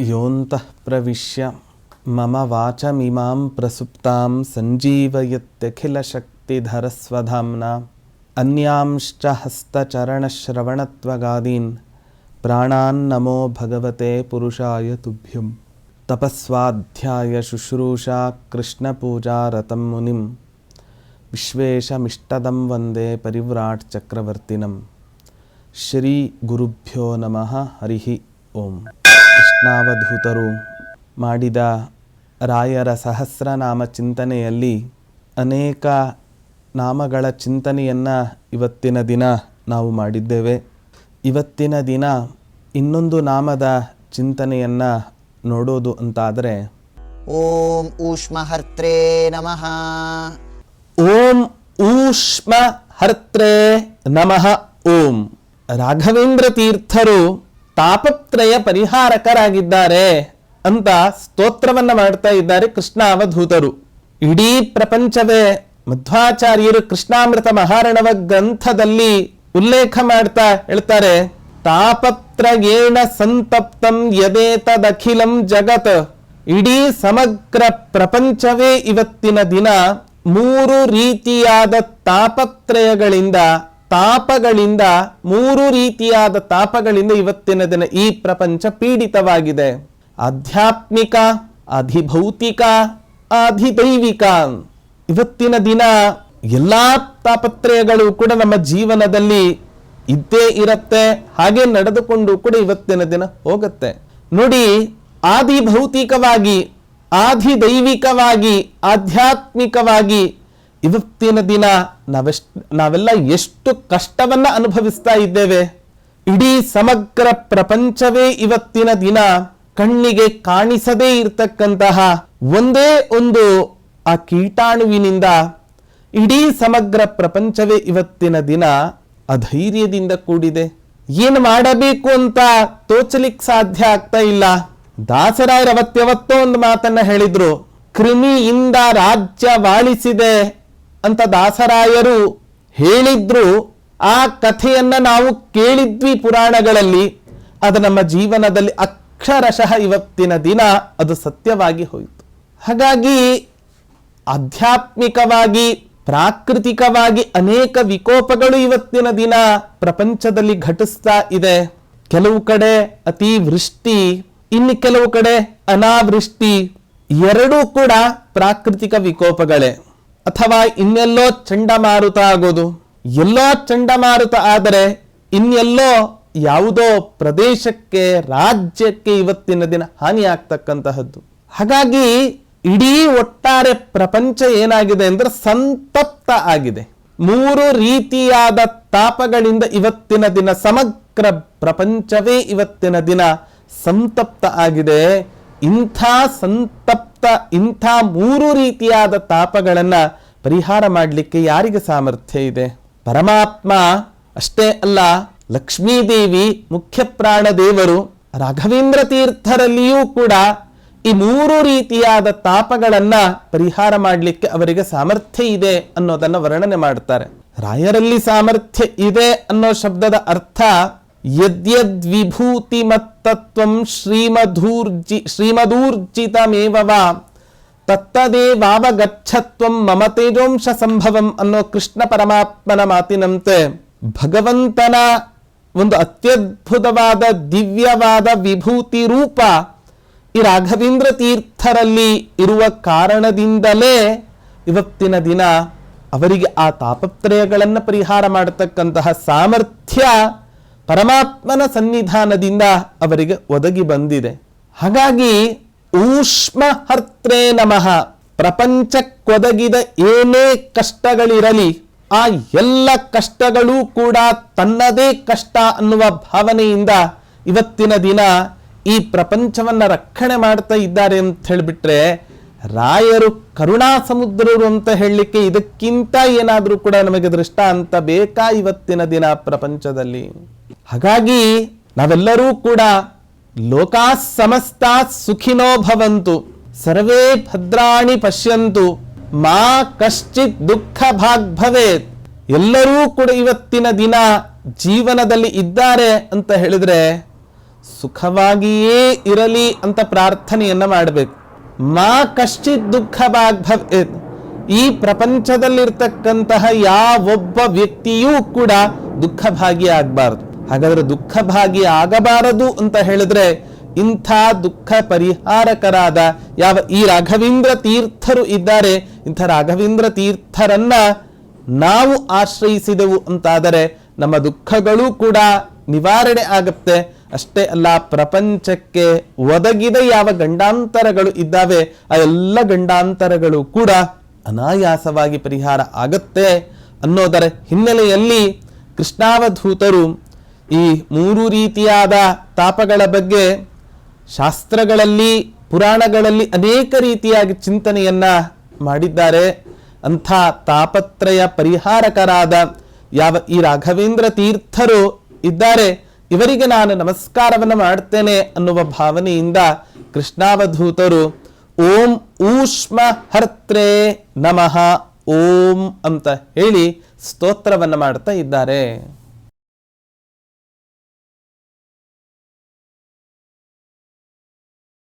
योऽन्तः प्रविश्य मम वाचमिमां प्रसुप्तां सञ्जीवयत्यखिलशक्तिधरस्वधाम्ना। अन्यांश्च हस्तचरणश्रवणत्वगादीन् प्राणान्नमो भगवते पुरुषाय तुभ्यं। तपःस्वाध्याय शुश्रूषा कृष्णपूजा मुनिं विश्वेशमिष्टदं वन्दे परिव्राट्चक्रवर्तिनं श्रीगुरुभ्यो नमः। हरिः ओम्। ಓಂ ಕೃಷ್ಣಾವಧೂತರು ಮಾಡಿದ ರಾಯರ ಸಹಸ್ರನಾಮ ಚಿಂತನೆಯಲ್ಲಿ ಅನೇಕ ನಾಮಗಳ ಚಿಂತನೆಯನ್ನು ಇವತ್ತಿನ ದಿನ ನಾವು ಮಾಡಿದ್ದೇವೆ. ಇವತ್ತಿನ ದಿನ ಇನ್ನೊಂದು ನಾಮದ ಚಿಂತನೆಯನ್ನು ನೋಡೋದು ಅಂತಾದರೆ ಓಂ ಊಷ್ಮಹರ್ತ್ರೇ ನಮಃ. ಓಂ ಊಷ್ಮ ಹರ್ತ್ರೇ ನಮಃ. ಓಂ ರಾಘವೇಂದ್ರ ತೀರ್ಥರು ತಾಪತ್ರಯ ಪರಿಹಾರಕರಾಗಿದ್ದಾರೆ ಅಂತ ಸ್ತೋತ್ರವನ್ನ ಮಾಡ್ತಾ ಇದ್ದಾರೆ ಕೃಷ್ಣ ಅವಧೂತರು ಇಡೀ ಪ್ರಪಂಚವೇ ಮಧ್ವಾಚಾರ್ಯರು ಕೃಷ್ಣಾಮೃತ ಮಹಾರಣವ ಗ್ರಂಥದಲ್ಲಿ ಉಲ್ಲೇಖ ಮಾಡ್ತಾ ಹೇಳ್ತಾರೆ, ತಾಪತ್ರಯೇಣ ಸಂತಪ್ತಂ ಯದೇತದಖಿಲಂ ಜಗತ್. ಇಡೀ ಸಮಗ್ರ ಪ್ರಪಂಚವೇ ಇವತ್ತಿನ ದಿನ. ಮೂರು ರೀತಿಯಾದ ತಾಪತ್ರಯಗಳಿಂದ ತಾಪಗಳಿಂದ, ಮೂರು ರೀತಿಯಾದ ತಾಪಗಳಿಂದ ಇವತ್ತಿನ ದಿನ ಈ ಪ್ರಪಂಚ ಪೀಡಿತವಾಗಿದೆ. ಆಧ್ಯಾತ್ಮಿಕ, ಅಧಿಭೌತಿಕ ಅಧಿದೈವಿಕ ಇವತ್ತಿನ ದಿನ ಎಲ್ಲಾ ತಾಪತ್ರಯಗಳು ಕೂಡ ನಮ್ಮ ಜೀವನದಲ್ಲಿ ಇದ್ದೇ ಇರುತ್ತೆ, ಹಾಗೆ ನಡೆದುಕೊಂಡು ಕೂಡ ಇವತ್ತಿನ ದಿನ ಹೋಗುತ್ತೆ. ನೋಡಿ ಆದಿ ಭೌತಿಕವಾಗಿ ಆದಿ ದೈವಿಕವಾಗಿ ಆಧ್ಯಾತ್ಮಿಕವಾಗಿ ಇವತ್ತಿನ ದಿನ ನಾವೆಷ್ಟ್, ನಾವೆಲ್ಲ ಎಷ್ಟು ಕಷ್ಟವನ್ನ ಅನುಭವಿಸ್ತಾ ಇದ್ದೇವೆ. ಇಡೀ ಸಮಗ್ರ ಪ್ರಪಂಚವೇ ಇವತ್ತಿನ ದಿನ ಕಣ್ಣಿಗೆ ಕಾಣಿಸದೇ ಇರತಕ್ಕಂತಹ ಒಂದೇ ಒಂದು ಆ ಕೀಟಾಣುವಿನಿಂದ ಇಡೀ ಸಮಗ್ರ ಪ್ರಪಂಚವೇ ಇವತ್ತಿನ ದಿನ ಅಧೈರ್ಯದಿಂದ ಕೂಡಿದೆ. ಏನು ಮಾಡಬೇಕು ಅಂತ ತೋಚಲಿಕ್ ಸಾಧ್ಯ ಆಗ್ತಾ ಇಲ್ಲ. ದಾಸರಾಯರ ಅವತ್ಯವತ್ತೋ ಒಂದು ಮಾತನ್ನ ಹೇಳಿದ್ರು, ಕ್ರಿಮಿಯಿಂದ ರಾಜ್ಯ ವಾಳಿಸಿದೆ ಅಂತ ದಾಸರಾಯರು ಹೇಳಿದ್ರು, ಆ ಕಥೆಯನ್ನ ನಾವು ಕೇಳಿದ್ವಿ ಪುರಾಣಗಳಲ್ಲಿ. ಅದು ನಮ್ಮ ಜೀವನದಲ್ಲಿ ಅಕ್ಷರಶಃ ಇವತ್ತಿನ ದಿನ ಅದು ಸತ್ಯವಾಗಿ ಹೋಯಿತು. ಹಾಗಾಗಿ ಆಧ್ಯಾತ್ಮಿಕವಾಗಿ, ಪ್ರಾಕೃತಿಕವಾಗಿ ಅನೇಕ ವಿಕೋಪಗಳು ಇವತ್ತಿನ ದಿನ ಪ್ರಪಂಚದಲ್ಲಿ ಘಟಿಸ್ತಾ ಇದೆ. ಕೆಲವು ಕಡೆ ಅತಿವೃಷ್ಟಿ, ಇನ್ನು ಕೆಲವು ಕಡೆ ಅನಾವೃಷ್ಟಿ, ಎರಡೂ ಕೂಡ ಪ್ರಾಕೃತಿಕ ವಿಕೋಪಗಳೇ. ಅಥವಾ ಇನ್ನೆಲ್ಲೋ ಚಂಡಮಾರುತ ಆಗೋದು? ಎಲ್ಲೋ ಚಂಡಮಾರುತ ಆದರೆ ಇನ್ನೆಲ್ಲೋ ಯಾವುದೋ ಪ್ರದೇಶಕ್ಕೆ, ರಾಜ್ಯಕ್ಕೆ ಇವತ್ತಿನ ದಿನ ಹಾನಿ ಆಗ್ತಕ್ಕಂತಹದ್ದು. ಹಾಗಾಗಿ ಇಡೀ ಒಟ್ಟಾರೆ ಪ್ರಪಂಚ ಏನಾಗಿದೆ ಅಂದ್ರೆ ಸಂತಪ್ತ ಆಗಿದೆ. ಮೂರು ರೀತಿಯಾದ ತಾಪಗಳಿಂದ ಇವತ್ತಿನ ದಿನ, ಸಮಗ್ರ ಪ್ರಪಂಚವೇ ಇವತ್ತಿನ ದಿನ ಸಂತಪ್ತ ಆಗಿದೆ. ಇಂಥ ಸಂತಪ್ತ ಇಂಥ ಮೂರು ರೀತಿಯಾದ ತಾಪಗಳನ್ನು ಪರಿಹಾರ ಮಾಡಲಿಕ್ಕೆ ಯಾರಿಗೆ ಸಾಮರ್ಥ್ಯ ಇದೆ? ಪರಮಾತ್ಮ ಅಷ್ಟೇ ಅಲ್ಲ, ಲಕ್ಷ್ಮೀದೇವಿ ಮುಖ್ಯ ಪ್ರಾಣ ದೇವರು, ರಾಘವೇಂದ್ರ ತೀರ್ಥರಲ್ಲಿಯೂ ಕೂಡ ಈ ಮೂರು ರೀತಿಯಾದ ತಾಪಗಳನ್ನ ಪರಿಹಾರ ಮಾಡಲಿಕ್ಕೆ ಅವರಿಗೆ ಸಾಮರ್ಥ್ಯ ಇದೆ ಅನ್ನೋದನ್ನ ವರ್ಣನೆ ಮಾಡ್ತಾರೆ. ರಾಯರಲ್ಲಿ ಸಾಮರ್ಥ್ಯ ಇದೆ ಅನ್ನೋ ಶಬ್ದದ ಅರ್ಥ ಯದ್ಯದ್ ವಿಭೂತಿ ಮತ್ತತ್ವಂ ಶ್ರೀಮಧೂರ್ಜಿ ಶ್ರೀಮಧೂರ್ಜಿತಮೇವ ವಾ ತತ್ತದೇವಾವಗಚ್ಚತ್ವಂ ಮಮ ತೇಜೋಂಶ ಸಂಭವಂ ಅನ್ನೋ ಕೃಷ್ಣ ಪರಮಾತ್ಮನ ಮಾತಿನಂತೆ ಭಗವಂತನ ಒಂದು ಅತ್ಯದ್ಭುತವಾದ ದಿವ್ಯವಾದ ವಿಭೂತಿ ರೂಪ ಈ ರಾಘವೇಂದ್ರ ತೀರ್ಥರಲ್ಲಿ ಇರುವ ಕಾರಣದಿಂದಲೇ ಇವತ್ತಿನ ದಿನ ಅವರಿಗೆ ಆ ತಾಪತ್ರಯಗಳನ್ನು ಪರಿಹಾರ ಮಾಡತಕ್ಕಂತಹ ಸಾಮರ್ಥ್ಯ ಪರಮಾತ್ಮನ ಸನ್ನಿಧಾನದಿಂದ ಅವರಿಗೆ ಒದಗಿ ಬಂದಿದೆ. ಹಾಗಾಗಿ ಊಷ್ಮ ಹರ್ತ್ರೇ ನಮಃ. ಪ್ರಪಂಚಕ್ಕೊದಗಿದ ಏನೇ ಕಷ್ಟಗಳಿರಲಿ, ಆ ಎಲ್ಲ ಕಷ್ಟಗಳು ಕೂಡ ತನ್ನದೇ ಕಷ್ಟ ಅನ್ನುವ ಭಾವನೆಯಿಂದ ಇವತ್ತಿನ ದಿನ ಈ ಪ್ರಪಂಚವನ್ನ ರಕ್ಷಣೆ ಮಾಡ್ತಾ ಇದ್ದಾರೆ ಅಂತ ಹೇಳಿಬಿಟ್ರೆ ರಾಯರು ಕರುಣಾ ಸಮುದ್ರರು ಅಂತ ಹೇಳಲಿಕ್ಕೆ ಇದಕ್ಕಿಂತ ಏನಾದರೂ ಕೂಡ ನಮಗೆ ದೃಷ್ಟ ಅಂತ ಬೇಕಾ ಇವತ್ತಿನ ದಿನ ಪ್ರಪಂಚದಲ್ಲಿ? ಹಾಗಾಗಿ ನಾವೆಲ್ಲರೂ ಕೂಡ ಲೋಕಾ ಸಮಸ್ತ ಸುಖಿನೋ ಭವಂತು, ಸರ್ವೇ ಭದ್ರಾಣಿ ಪಶ್ಯಂತು, ಮಾ ಕಶ್ಚಿತ್ ದುಃಖ ಭಾಗ್ ಭವೇತ್. ಎಲ್ಲರೂ ಕೂಡ ಇವತ್ತಿನ ದಿನ ಜೀವನದಲ್ಲಿ ಇದ್ದಾರೆ ಅಂತ ಹೇಳಿದ್ರೆ ಸುಖವಾಗಿಯೇ ಇರಲಿ ಅಂತ ಪ್ರಾರ್ಥನೆಯನ್ನ ಮಾಡಬೇಕು. ಮಾ ಕಶ್ಚಿತ್ ದುಃಖ ಭವೇತ್ ಈ ಪ್ರಪಂಚದಲ್ಲಿರ್ತಕ್ಕಂತಹ ಯಾವೊಬ್ಬ ವ್ಯಕ್ತಿಯೂ ಕೂಡ ದುಃಖ ಭಾಗಿ ಆಗಬಾರದು. ಹಾಗಾದ್ರೆ ದುಃಖ ಭಾಗಿ ಆಗಬಾರದು ಅಂತ ಹೇಳಿದ್ರೆ ಇಂಥ ದುಃಖ ಪರಿಹಾರಕರಾದ ಯಾವ ಈ ರಾಘವೇಂದ್ರ ತೀರ್ಥರು ಇದ್ದಾರೆ. ಇಂಥ ರಾಘವೇಂದ್ರ ತೀರ್ಥರನ್ನ ನಾವು ಆಶ್ರಯಿಸಿದೆವು ಅಂತಾದರೆ ನಮ್ಮ ದುಃಖಗಳು ಕೂಡ ನಿವಾರಣೆ ಆಗುತ್ತೆ. ಅಷ್ಟೇ ಅಲ್ಲ, ಪ್ರಪಂಚಕ್ಕೆ ಒದಗಿದ ಯಾವ ಗಂಡಾಂತರಗಳು ಇದ್ದಾವೆ ಆ ಎಲ್ಲ ಗಂಡಾಂತರಗಳು ಕೂಡ ಅನಾಯಾಸವಾಗಿ ಪರಿಹಾರ ಆಗತ್ತೆ ಅನ್ನೋದರ ಹಿನ್ನೆಲೆಯಲ್ಲಿ ಕೃಷ್ಣಾವಧೂತರು ಈ ಮೂರು ರೀತಿಯಾದ ತಾಪಗಳ ಬಗ್ಗೆ ಶಾಸ್ತ್ರಗಳಲ್ಲಿ, ಪುರಾಣಗಳಲ್ಲಿ ಅನೇಕ ರೀತಿಯಾಗಿ ಚಿಂತನೆಯನ್ನ ಮಾಡಿದ್ದಾರೆ. ಅಂಥ ತಾಪತ್ರಯ ಪರಿಹಾರಕರಾದ ಯಾವ ಈ ರಾಘವೇಂದ್ರ ತೀರ್ಥರು ಇದ್ದಾರೆ. ಇವರಿಗೆ ನಾನು ನಮಸ್ಕಾರವನ್ನು ಮಾಡ್ತೇನೆ ಅನ್ನುವ ಭಾವನೆಯಿಂದ ಕೃಷ್ಣಾವಧೂತರು, ಓಂ ಊಷ್ಮ ಹರ್ತ್ರೇ ನಮಃ, ಓಂ ಅಂತ ಹೇಳಿ ಸ್ತೋತ್ರವನ್ನು ಮಾಡ್ತಾ ಇದ್ದಾರೆ.